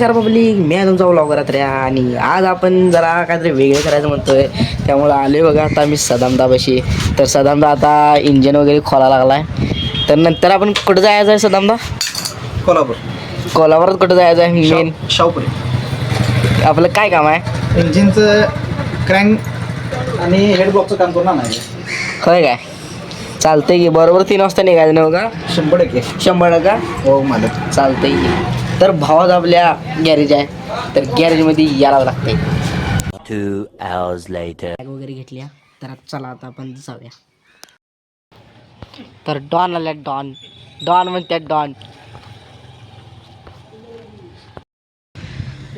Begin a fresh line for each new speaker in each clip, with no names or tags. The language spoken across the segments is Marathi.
नमस्कार पब्लिक मी आहे तुमचा व्लॉगर रे आणि आज आपण जरा काहीतरी वेगळं करायचं म्हणतोय. त्यामुळं आले बघा आता मी सदामदापाशी. तर सदामदा आता इंजिन वगैरे खोला लागलाय. तर नंतर आपण कुठं जायचं आहे सदामदा?
कोल्हापूर.
कोल्हापुरात कुठं जायचं आहे मेन
शाहू- शाहूपुरी.
आपलं काय काम आहे?
इंजिनचं क्रँक आणि हेड ब्लॉकचं काम करून आणायचं.
होय काय? चालतंय की. बरोबर तीन वाजता निघायचं ना बघा
शंभर टक्के.
शंभर टक्का?
हो मालक.
चालतंय की. तर भावात आपल्या गॅरेज आहे. तर गॅरेजमध्ये
Two hours later.
बॅग वगैरे घेतल्या. तर आता चला आता आपण जाऊया. तर डॉन आल्या डॉन डॉन म्हणतात डॉन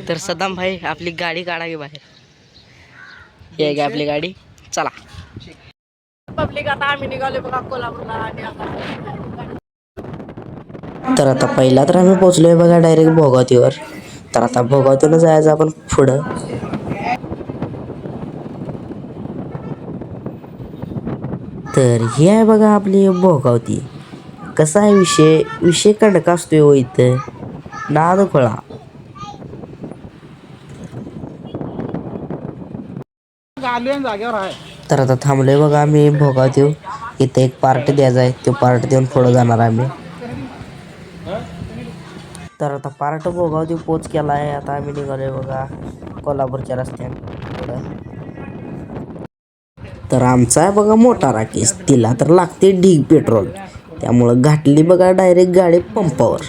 तर सदाम भाई आपली गाडी काढा की बाहेर. हे आहे का आपली गाडी. चला. पब्लिक आता आम्ही निघालो बघा कोल्हापूरला. आणि तर आता पहिला तर आम्ही पोहोचलोय बघा डायरेक्ट भोगावतीवर तर आता भोगावतीला जायचं आपण पुढं. तर ही आहे बघा आपली भोगावती कसा आहे विषय? विषय कडका असतोय हो इथं. नाद खोळा. तर आता थांबलोय बघा आम्ही भोगावती इथं एक पार्ट द्यायचा आहे. तो पार्ट देऊन पुढं जाणार आम्ही. तर आता पार्ट भोगाव ते पोच केला आहे आता आम्ही निघालोय बघा कोल्हापूरच्या रस्त्याने तर आमचा आहे बघा मोठा राकेश. तिला तर लागते ढीग पेट्रोल. त्यामुळं घाटली बघा डायरेक्ट गाडी पंपावर.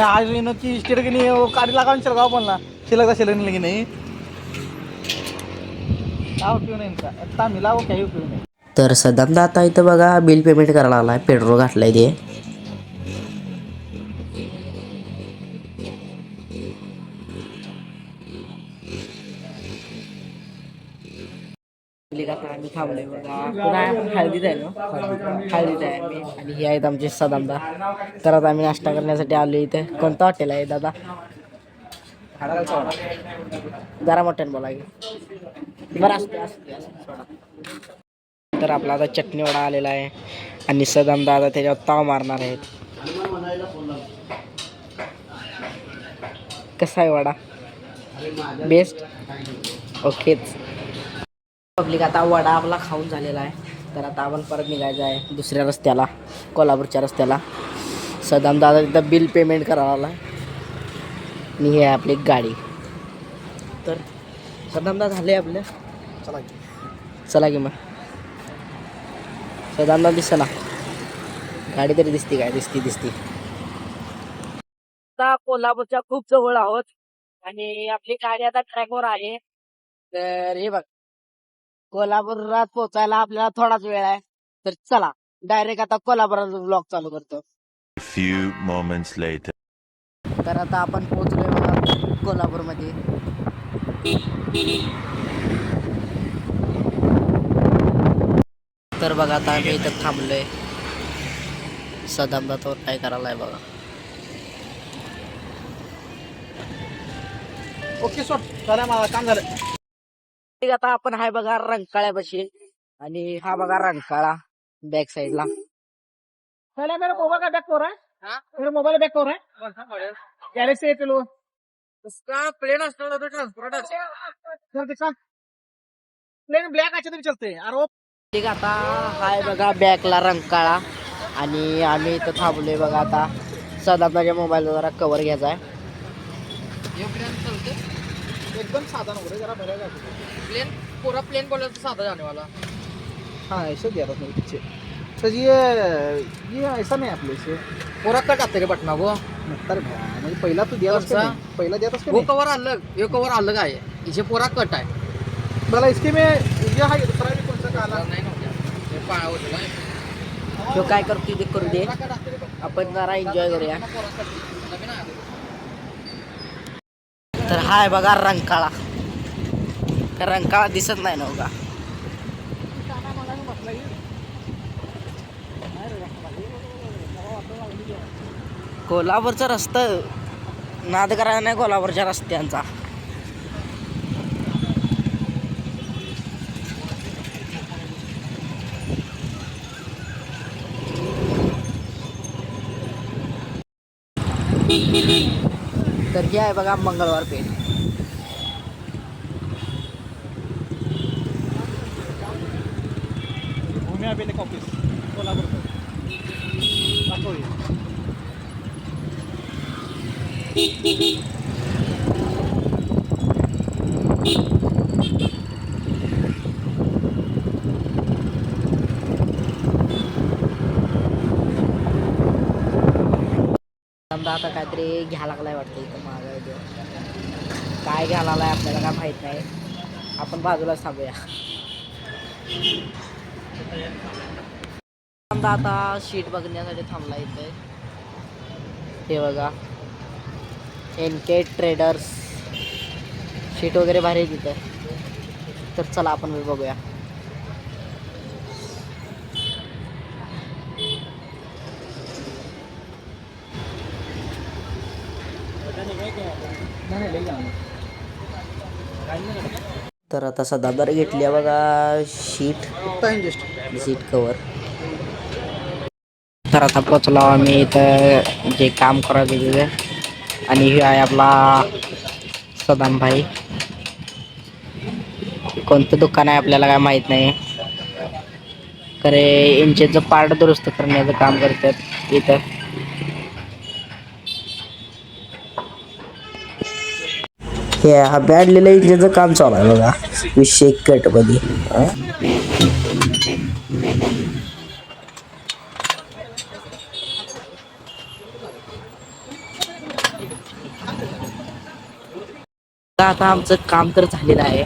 आज की स्टेट की नाही गाडी लागा शिरगाव बोलला शिलक शिलक की नाही? लाव उपयोग नाही इनका. आता काही उपयोग नाही
तर सदामदा आता इथं बघा बिल पेमेंट करायला लागलाय पेट्रोल ते. आम्ही बघा. पुन्हा हळदीत आहे ना? हळदीत आहे आम्ही. आणि हे आहेत आमचे सदामदा तर आता आम्ही नाश्ता करण्यासाठी आलो इथे. कोणतं हॉटेल आहे दादा? जरा मोठ्याने बोला की. बरं असते असते तर आपला आता चटणी वडा आलेला आहे. आणि सदाम दादा त्याच्यावर ताव मारणार आहेत. कसा आहे वडा? बेस्ट ओकेच. पब्लिक आता वडा आपला खाऊन झालेला आहे. तर आता आपण परत निघायचं आहे दुसऱ्या रस्त्याला कोल्हापूरच्या रस्त्याला. सदाम दादा तिथं बिल पेमेंट करायला आला आणि ही आहे आपली गाडी. तर सदाम दादा झाले आपलं?
चला
चला की मग. सदांना दिसना. गाडी तरी दिसते काय? दिसती दिसती. आता कोल्हापूरच्या खूप जवळ आहोत आणि आपली गाडी आता ट्रॅकवर आहे. तर हे बघ. कोल्हापुरात पोहोचायला आपल्याला थोडाच वेळ आहे. तर चला डायरेक्ट आता कोल्हापुरात ब्लॉग चालू करतो.
Few moments later.
तर आता आपण पोहोचलोय बघा कोल्हापूरमध्ये. तर बघा आता आम्ही इथं थांबलोय. सदाम दातावर काय करायला आहे बघा.
ओके सोड. चला मला काम झालं.
ठीक आता आपण हाय बघा रंकाळ्यापाशी. आणि हा बघा रंकाळा बॅक साईडला
पहले मेरा मोबाइल का बैक हो? रहा है मेरा मोबाइल बैक हो रहा है से
उसका प्लेन असणार तो ट्रान्सपोर्ट
चल दिखा प्लेन ब्लॅक अच्छे तरी चलते. और वो
ठीक आता हाय बघा बॅकला रंकाळा. आणि आम्ही इथं थांबलोय बघा आता. सदामच्या मोबाईल जरा कवर घ्यायचा आहे.
एकदम साधा हो रहा जरा
प्लेन पूरा प्लेन बोला तो साधा जाने वाला
हाँ ऐसे दिया था मेरे पीछे तो ये ये ऐसा नहीं है आपले से
पूरा कट आते रे बटना वो
नंतर भया म्हणजे पहिला तू दिया
कौन सा?
पहिला दिया था
वो कवर अलग. ये कवर अलग आहे. इसे पूरा कट आहे.
मला इसके में ये है दूसरा
तो काय करतो ते करू दे. आपण जरा एन्जॉय करूया. तर हाय बघा रंकाळा. रंकाळा दिसत नाही ना बघा कोल्हापूरचा रस्ता नाद करायला नाही कोल्हापूरच्या रस्त्यांचा. तर हे आहे बघा मंगळवार पेठ.
ऑफिस कोल्हापूर.
समजा आता काहीतरी घ्या लागलाय वाटतं इथं मागं देव. काय घ्यायला लागलाय आपल्याला काय माहीत नाही. आपण बाजूलाच थांबूया. समजा आता शीट बघण्यासाठी थांबला इथे. हे बघा. एन के ट्रेडर्स शीट वगैरे भारी आहे तिथं. तर चला आपण बघूया. तर आता सदाबर घेतली आहे बघा शीट सीट कवर तर आता पोचलो आम्ही इथं जे काम करायचं तिथे. आणि हे आहे आपला सदाम भाई. कोणतं दुकान आहे आपल्याला काय माहीत नाही. खरे इंचेचं पार्ट दुरुस्त करण्याचं काम करतात इथं. हे हा बॅडलेलं इंजिनचं काम चालू आहे बघा. विषय कटमध्ये. आता आमचं काम तर झालेलं आहे.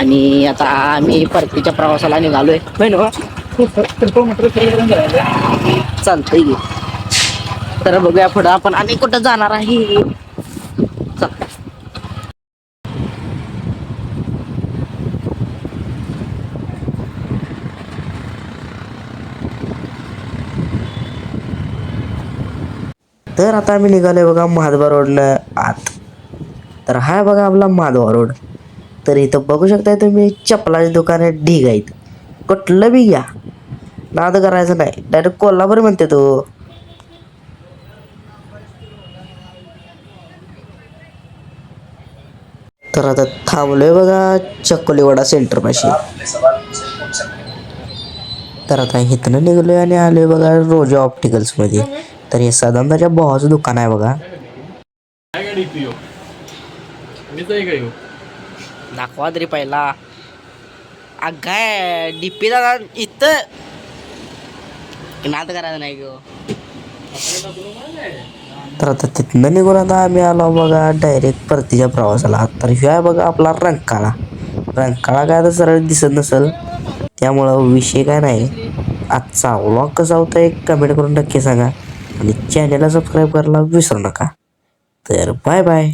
आणि आता आम्ही परतीच्या प्रवासाला निघालोय. चालतंय तर बघूया पुढं आपण. आणि कुठं जाणार आहे? तर आता आम्ही निघालोय बघा महादबा रोडला आत. तर हा आहे बघा आपला माधवा रोड. तर इथं बघू शकताय तुम्ही चपलाची दुकाने ढीग आहेत. कुठलं बी घ्या. नाद करायचं नाही. डायरेक्ट कोल्हापूर म्हणते तो. तर आता थांबलोय बघा चक्कोलीवाडा सेंटर पाशी. तर आता इथनं निघलोय आणि आलोय बघा रोजा ऑप्टिकल्समध्ये. तर हे सदांताच्या भावाचं दुकान आहे बघा. दाखवा तरी पहिला. अगाय डीपी दादा इथं. नाद करायचं नाही गो. तर आता तिथनं निघून आता आम्ही आलो बघा डायरेक्ट परतीच्या प्रवासाला. तर ह्यो आहे बघा आपला रंकाळा. रंकाळा काय आता सरळ दिसत नसल. त्यामुळं विषय काय नाही. आजचा व्लॉग कसा होता एक कमेंट करून नक्की सांगा. आणि चॅनलला सबस्क्राईब करायला विसरू नका. तर बाय बाय